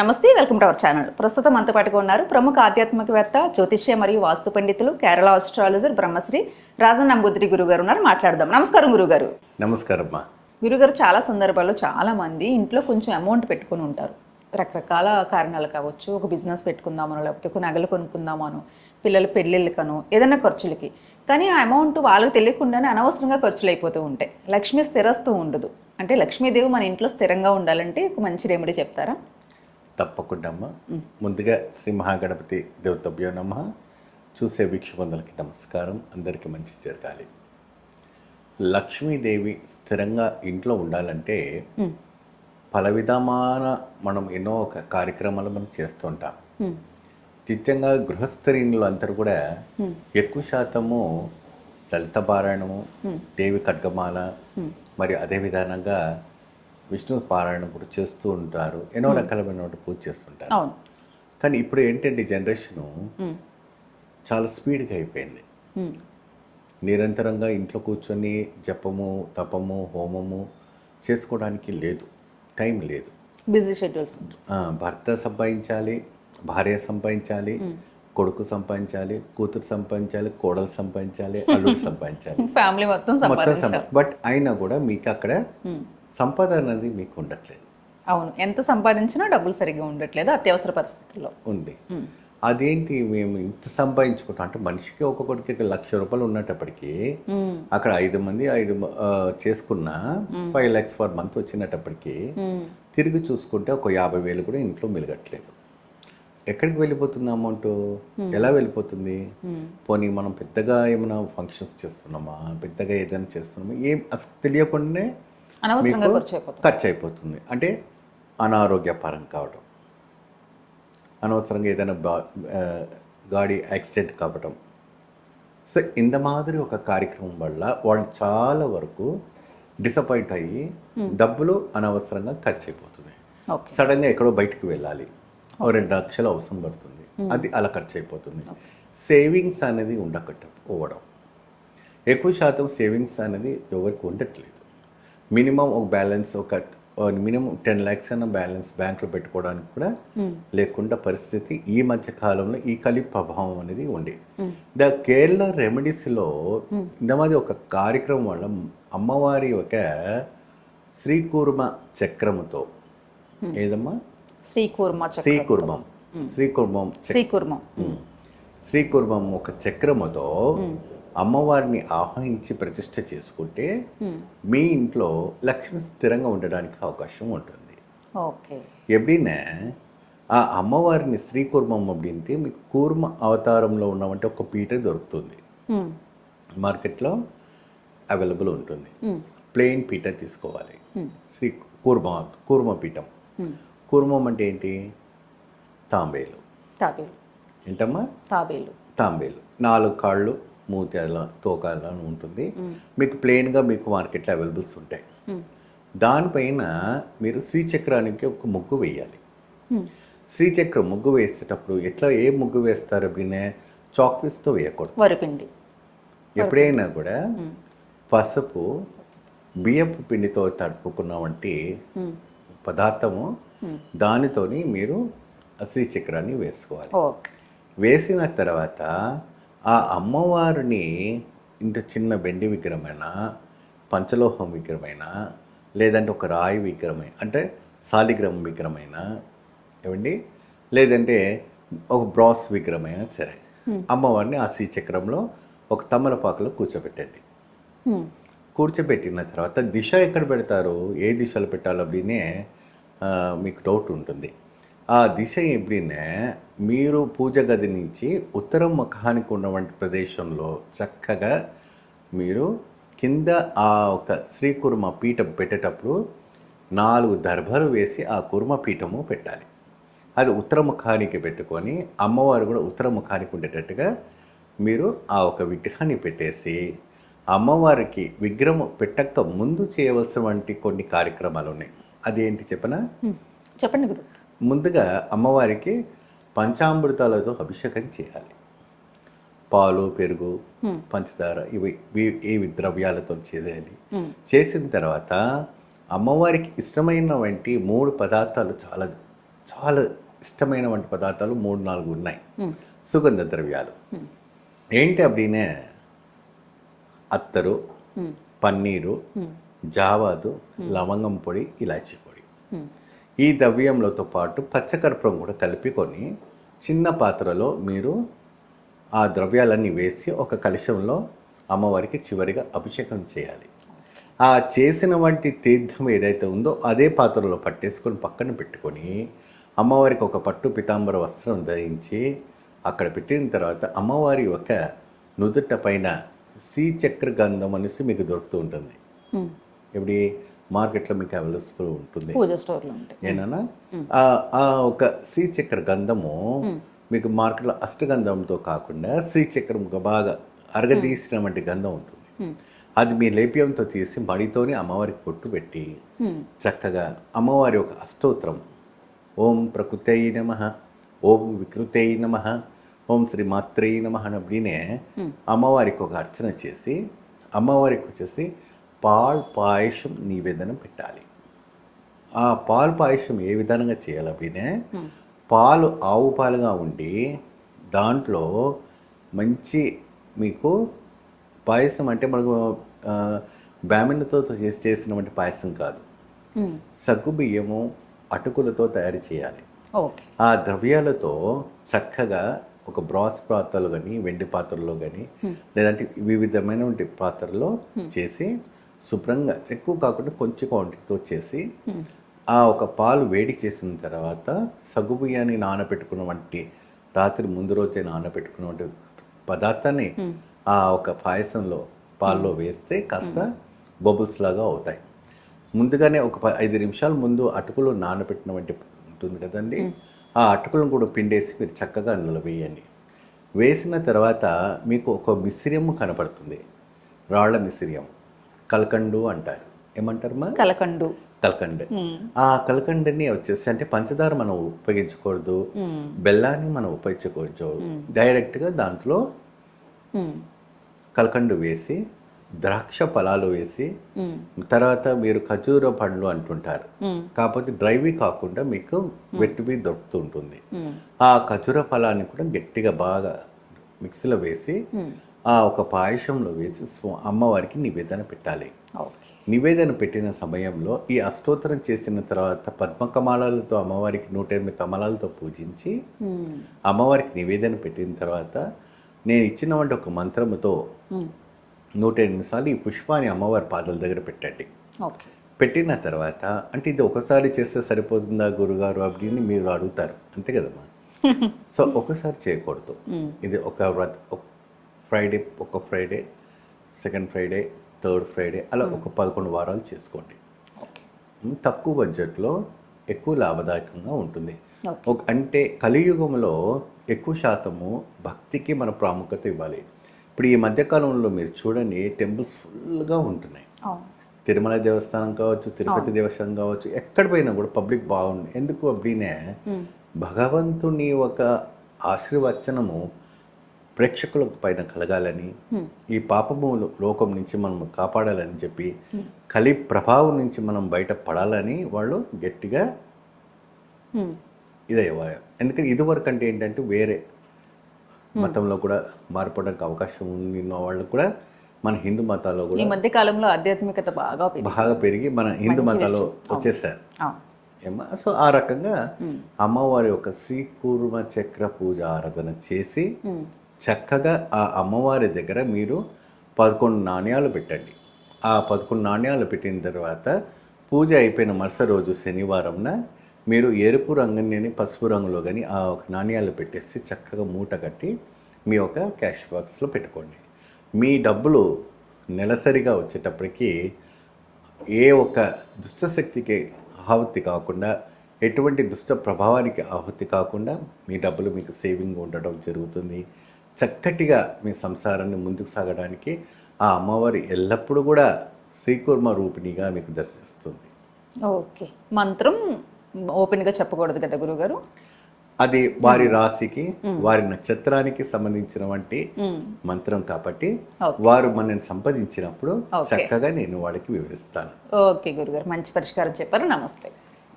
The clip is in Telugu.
నమస్తే వెల్కమ్ టు అవర్ ఛానల్. ప్రస్తుతం మనతో పాటుగా ఉన్నారు ప్రముఖ ఆధ్యాత్మికవేత్త జ్యోతిష్య మరియు వాస్తు పండితులు కేరళ ఆస్ట్రాలజర్ బ్రహ్మశ్రీ రాజన్ నంబూద్రి గురుగారు ఉన్నారు. మాట్లాడదాం. నమస్కారం గురుగారు. నమస్కారమ్మా. గురుగారు చాలా సందర్భాల్లో చాలా మంది ఇంట్లో కొంచెం అమౌంట్ పెట్టుకొని ఉంటారు. రకరకాల కారణాలు కావచ్చు. ఒక బిజినెస్ పెట్టుకుందామనో లేకపోతే ఒక నగలు కొనుక్కుందామనో పిల్లల పెళ్ళిళ్ళకనో ఏదైనా ఖర్చులకి. కానీ ఆ అమౌంట్ వాళ్ళకి తెలియకుండానే అనవసరంగా ఖర్చులు అయిపోతూ ఉంటాయి. లక్ష్మి స్థిరస్తూ ఉండదు. అంటే లక్ష్మీదేవి మన ఇంట్లో స్థిరంగా ఉండాలంటే ఒక మంచి రెమెడీ చెప్తారా? తప్పకుండా అమ్మా ముందుగా శ్రీ మహాగణపతి దేవతభ్యో నమ. చూసే వీక్షకులందరికీ నమస్కారం. అందరికీ మంచి జరగాలి. లక్ష్మీదేవి స్థిరంగా ఇంట్లో ఉండాలంటే పల విధమాన మనం ఎన్నో ఒక కార్యక్రమాలు మనం చేస్తుంటాం. నిత్యంగా గృహస్థరీనులు అందరూ కూడా ఎక్కువ శాతము లలిత పారాయణము దేవి ఖడ్గమాల మరి అదే విధానంగా విష్ణు పారాయణం కూడా చేస్తూ ఉంటారు. ఎన్నో రకాలమైన పూజ చేస్తుంటారు. కానీ ఇప్పుడు ఏంటంటే జనరేషను ఉమ్, చాలా స్పీడ్గా అయిపోయింది. ఉమ్, నిరంతరంగా ఇంట్లో కూర్చొని జపము తపము హోమము చేసుకోవడానికి లేదు. టైం లేదు. Busy schedules. భర్త సంపాదించాలి భార్య సంపాదించాలి కొడుకు సంపాదించాలి కూతురు సంపాదించాలి కోడలు సంపాదించాలి అల్లుడు సంపాదించాలి. ఫ్యామిలీ మొత్తం మొత్తం బట్ అయినా కూడా మీకు అక్కడ సంపద అనేది మీకు ఉండట్లేదు. అవును. ఎంత సంపాదించినా డబ్బులు సరిగ్గా ఉండట్లేదు అత్యవసర పరిస్థితుల్లో. ఉంది. అదేంటి మేము ఇంత సంపాదించుకుంటాం? అంటే మనిషికి ఒక్కొక్కడికి లక్ష రూపాయలు ఉన్నప్పటికీ ఉమ్, అక్కడ ఐదు మంది ఐదు చేసుకున్న ఫైవ్ ల్యాక్స్ పర్ మంత్ వచ్చినప్పటికీ ఉమ్, తిరిగి చూసుకుంటే ఒక యాభై వేలు కూడా ఇంట్లో మిలగట్లేదు. ఎక్కడికి వెళ్ళిపోతుంది అమౌంట్? ఎలా వెళ్ళిపోతుంది? పోనీ మనం పెద్దగా ఏమైనా ఫంక్షన్స్ చేస్తున్నామా? పెద్దగా ఏదైనా చేస్తున్నామా? ఏం అసలు తెలియకుండానే అనవసరంగా ఖర్చు అయిపోతుంది అంటే అనారోగ్యపరం కావడం అనవసరంగా ఏదైనా గాడి యాక్సిడెంట్ కావడం సో ఇంత మాదిరి ఒక కార్యక్రమం వల్ల వాళ్ళు చాలా వరకు డిసప్పాయింట్ అయ్యి డబ్బులు అనవసరంగా ఖర్చు అయిపోతుంది సడన్గా ఎక్కడో బయటికి వెళ్ళాలి. రెండు లక్షలు అవసరం పడుతుంది. అది అలా ఖర్చు అయిపోతుంది సేవింగ్స్ అనేది ఉండకట్ట పోవడం ఎక్కువ శాతం సేవింగ్స్ అనేది ఎవరికి ఉండట్లేదు. మినిమం ఒక బ్యాలెన్స్ ఒక మినిమం టెన్ ల్యాక్స్ అన్న బ్యాలెన్స్ బ్యాంక్లో పెట్టుకోవడానికి కూడా లేకుండా పరిస్థితి ఈ మధ్య కాలంలో ఈ కలి ప్రభావం అనేది ఉంది. ద కేరళ రెమెడీస్లో ఇంతమంది ఒక కార్యక్రమం వల్ల అమ్మవారి ఒక శ్రీకూర్మ చక్రముతో ఏదమ్మా? శ్రీకూర్మ శ్రీకూర్మం. శ్రీకూర్మం శ్రీకూర్మం. శ్రీకూర్మం ఒక చక్రముతో అమ్మవారిని ఆహ్వానించి ప్రతిష్ఠ చేసుకుంటే మీ ఇంట్లో లక్ష్మి స్థిరంగా ఉండడానికి అవకాశం ఉంటుంది. ఓకే. ఎప్పుడైనా ఆ అమ్మవారిని శ్రీకూర్మం అప్పుడింటే మీకు కూర్మ అవతారంలో ఉన్నవంటే ఒక పీట దొరుకుతుంది. మార్కెట్లో అవైలబుల్ ఉంటుంది. ప్లెయిన్ పీట తీసుకోవాలి. శ్రీ కూర్మ కూర్మ పీఠం. కూర్మం అంటే ఏంటి? తాంబేలు. తాబేలు. ఏంటమ్మా? తాబేలు. తాంబేలు. నాలుగు కాళ్ళు మూతి అలా తోక అలా ఉంటుంది మీకు ప్లెయిన్గా మీకు మార్కెట్లో అవైలబుల్స్ ఉంటాయి. దానిపైన మీరు శ్రీచక్రానికి ఒక ముగ్గు వేయాలి. శ్రీచక్రం ముగ్గు వేసేటప్పుడు ఎట్లా ఏ ముగ్గు వేస్తారు బినే చాక్పీస్తో వేయకూడదు. వరిపిండి. ఎప్పుడైనా కూడా పసుపు బియ్యపు పిండితో తడుపుకున్న వంటి ఉమ్, పదార్థము దానితోని మీరు శ్రీచక్రాన్ని వేసుకోవాలి. వేసిన తర్వాత ఆ అమ్మవారిని ఇంత చిన్న వెండి విగ్రహమైన పంచలోహం విగ్రహమైన లేదంటే ఒక రాయి విగ్రహమైన అంటే సాలిగ్రామం విగ్రహమైన ఏమండి? లేదంటే ఒక బ్రాస్ విగ్రహమైన సరే. అమ్మవారిని ఆ శ్రీచక్రంలో ఒక తమలపాకులో కూర్చోబెట్టండి. కూర్చోబెట్టిన తర్వాత దిశ ఎక్కడ పెడతారు? ఏ దిశలో పెట్టాలో అప్పుడే మీకు డౌట్ ఉంటుంది. ఆ దిశ ఎప్పుడైనా మీరు పూజ గది నుంచి ఉత్తరం ముఖానికి ఉన్నటువంటి ప్రదేశంలో చక్కగా మీరు కింద ఆ ఒక శ్రీకుర్మ పీఠం పెట్టేటప్పుడు నాలుగు దర్భలు వేసి ఆ కుర్మ పీఠము పెట్టాలి. అది ఉత్తర ముఖానికి పెట్టుకొని అమ్మవారు కూడా ఉత్తర ముఖానికి ఉండేటట్టుగా మీరు ఆ ఒక విగ్రహాన్ని పెట్టేసి అమ్మవారికి విగ్రహం పెట్టక ముందు చేయవలసినటువంటి కొన్ని కార్యక్రమాలు ఉన్నాయి. అదేంటి చెప్పనా? చెప్పండి గురు. ముందుగా అమ్మవారికి పంచామృతాలతో అభిషేకం చేయాలి పాలు పెరుగు పంచదార ఇవి ఇవి ఇవి ద్రవ్యాలతో చేయాలి చేసిన తర్వాత అమ్మవారికి ఇష్టమైన వంటి మూడు పదార్థాలు చాలా చాలా ఇష్టమైన వంటి పదార్థాలు మూడు నాలుగు ఉన్నాయి. సుగంధ ద్రవ్యాలు. ఏంటి అప్పుడీనే అత్తరు. పన్నీరు. జావాదు లవంగం పొడి ఇలాచీ పొడి. ఈ ద్రవ్యములతో పాటు పచ్చకర్పూరం కూడా కలుపుకొని చిన్న పాత్రలో మీరు ఆ ద్రవ్యాలన్నీ వేసి ఒక కలశంలో అమ్మవారికి చివరిగా అభిషేకం చేయాలి. ఆ చేసిన వంటి తీర్థం ఏదైతే ఉందో అదే పాత్రలో పట్టేసుకొని పక్కన పెట్టుకొని అమ్మవారికి ఒక పట్టు పితాంబర వస్త్రం ధరించి అక్కడ పెట్టిన తర్వాత అమ్మవారి ఒక నుదుట పైన శ్రీచక్ర గంధం అనేసి మీకు దొరుకుతూ ఉంటుంది. ఇప్పుడు మార్కెట్లో మీకు అవైలబుల్ ఉంటుంది. పూజ స్టోర్లో ఉంటాయి. ఏనన్నా ఆ- ఆ ఒక శ్రీచక్ర గంధము మీకు మార్కెట్లో అష్టగంధంతో కాకుండా శ్రీచక్రం బాగా అరగదీసినటువంటి గంధం ఉంటుంది. అది మీ లేప్యంతో తీసి మడితోనే అమ్మవారికి పొట్టు పెట్టి. చక్కగా అమ్మవారి ఒక అష్టోత్తరం ఓం ప్రకృతై నమ ఓం వికృతై నమ ఓం శ్రీ మాత్రై నమ అన్నప్పుడే అమ్మవారికి ఒక అర్చన చేసి అమ్మవారికి వచ్చేసి పాల్ పాయసం నివేదన పెట్టాలి. ఆ పాలు పాయసం ఏ విధంగా చేయాలి మ్మ్. పాలు ఆవు పాలుగా ఉండి దాంట్లో మంచి మీకు పాయసం అంటే మనకు ఆ, బ్రాహ్మణులతో చేసి చేసినటువంటి పాయసం కాదు. సగ్గు బియ్యము అటుకులతో తయారు చేయాలి. ఆ ద్రవ్యాలతో చక్కగా ఒక బ్రాస్ పాత్రలు కానీ వెండి పాత్రలో కానీ లేదంటే వివిధమైనటువంటి పాత్రలో చేసి శుభ్రంగా ఎక్కువ కాకుండా కొంచెం క్వాంటిటీతో చేసి. ఆ ఒక పాలు వేడి చేసిన తర్వాత సగ్గు బియ్యాన్ని నానబెట్టుకున్న వంటి రాత్రి ముందు రోజే నానబెట్టుకున్న వంటి పదార్థాన్ని ఆ ఒక పాయసంలో పాల్లో వేస్తే కాస్త బబుల్స్ లాగా అవుతాయి. ముందుగానే ఒక ఐదు నిమిషాల ముందు అటుకులు నానబెట్టిన వంటి ఉంటుంది కదండి? ఆ అటుకులను కూడా పిండేసి మీరు చక్కగా అందులో వేయండి. వేసిన తర్వాత మీకు ఒక మిశ్రయం కనపడుతుంది. రాళ్ళ మిశ్రయం కల్కండు అంటారు ఏమంటారు మా కలకండు కల్కండ్. ఆ కల్కండ్ని వచ్చేసి అంటే పంచదార మనం ఉపయోగించకూడదు. బెల్లాన్ని మనం ఉపయోగించకూడదు డైరెక్ట్గా దాంట్లో. కల్కండు వేసి ద్రాక్ష ఫలాలు వేసి. తర్వాత మీరు ఖజూర పండ్లు అంటుంటారు. కాకపోతే డ్రైవి కాకుండా మీకు వెట్టువి దొరుకుతూ ఉంటుంది మ్మ్. ఆ ఖజూర ఫలాన్ని కూడా గట్టిగా బాగా మిక్సీలో వేసి. ఆ ఒక పాయసంలో వేసి స్వ- అమ్మవారికి నివేదన పెట్టాలి ఓకే నివేదన పెట్టిన సమయంలో ఈ అష్టోత్తరం చేసిన తర్వాత పద్మ కమలాలతో అమ్మవారికి నూట ఎనిమిది కమలాలతో పూజించి మ్మ్. అమ్మవారికి నివేదన పెట్టిన తర్వాత నేను ఇచ్చినటువంటి ఒక మంత్రముతో మ్మ్. నూట ఎనిమిది సార్లు ఈ పుష్పాన్ని అమ్మవారి పాదాల దగ్గర పెట్టండి ఓకే పెట్టిన తర్వాత అంటే ఇది ఒకసారి చేస్తే సరిపోతుందా గురుగారు அப்படின்னு మీరు అడుగుతారు అంతే కదమ్మా సో ఒకసారి చేయకూడదు మ్మ్. ఇది ఒక వ్రత ఒక ఫ్రైడే ఒక Friday second Friday third Friday అలా ఒక పదకొండు వారాలు చేసుకోండి. తక్కువ బడ్జెట్లో ఎక్కువ లాభదాయకంగా ఉంటుంది. ఒక అంటే కలియుగంలో ఎక్కువ శాతము భక్తికి మన ప్రాముఖ్యత ఇవ్వాలి. ఇప్పుడు ఈ మధ్యకాలంలో మీరు చూడండి టెంపుల్స్ ఫుల్గా ఉంటున్నాయి. తిరుమల దేవస్థానం కావచ్చు తిరుపతి దేవస్థానం కావచ్చు ఎక్కడ పోయినా కూడా పబ్లిక్ బాగుంది. ఎందుకు అప్పుడే మ్మ్. భగవంతుని ఒక ఆశీర్వచనము ప్రేక్షకుల పైన కలగాలని. ఈ పాపము లోకం నుంచి మనం కాపాడాలని చెప్పి కలి ప్రభావం నుంచి మనం బయట పడాలని వాళ్ళు గట్టిగా. ఇదయ్యేవారు ఎందుకంటే ఇదివరకు అంటే ఏంటంటే వేరే మతంలో కూడా మారిపోవడానికి అవకాశం ఉన్న వాళ్ళు కూడా మన హిందూ మతాల్లో ఈ కూడా మధ్య కాలంలో ఆధ్యాత్మికత బాగా బాగా పెరిగి మన హిందూ మతాల్లో వచ్చేసారు సో ఆ రకంగా మ్మ్. అమ్మవారి యొక్క శ్రీకూర్మ చక్ర పూజ ఆరాధన చేసి. చక్కగా ఆ అమ్మవారి దగ్గర మీరు పదకొండు నాణ్యాలు పెట్టండి. ఆ పదకొండు నాణ్యాలు పెట్టిన తర్వాత పూజ అయిపోయిన మరుసటి రోజు శనివారంన మీరు ఎరుపు రంగుని పసుపు రంగులో కానీ ఆ ఒక నాణ్యాలు పెట్టేసి చక్కగా మూట కట్టి మీ యొక్క క్యాష్ బాక్స్లో పెట్టుకోండి. మీ డబ్బులు నెలసరిగా వచ్చేటప్పటికి ఏ ఒక్క దుష్టశక్తికి ఆహుతి కాకుండా ఎటువంటి దుష్ట ప్రభావానికి ఆహుతి కాకుండా మీ డబ్బులు మీకు సేవింగ్ ఉండడం జరుగుతుంది. చక్కటిగా మీ సంసారాన్ని ముందుకు సాగడానికి ఆ అమ్మవారి ఎల్లప్పుడూ కూడా శ్రీకూర్మ రూపిణిగా మీకు దర్శిస్తుంది. ఓకే. మంత్రం ఓపెన్గా చెప్పకూడదు కదా గురుగారు? అది వారి రాశికి వారి నక్షత్రానికి సంబంధించినటువంటి మ్మ్. మంత్రం కాబట్టి. వారు మనల్ని సంపాదించినప్పుడు. చక్కగా నేను వాళ్ళకి వివరిస్తాను. ఓకే గురుగారు. మంచి పరిష్కారం చెప్పారు. నమస్తే.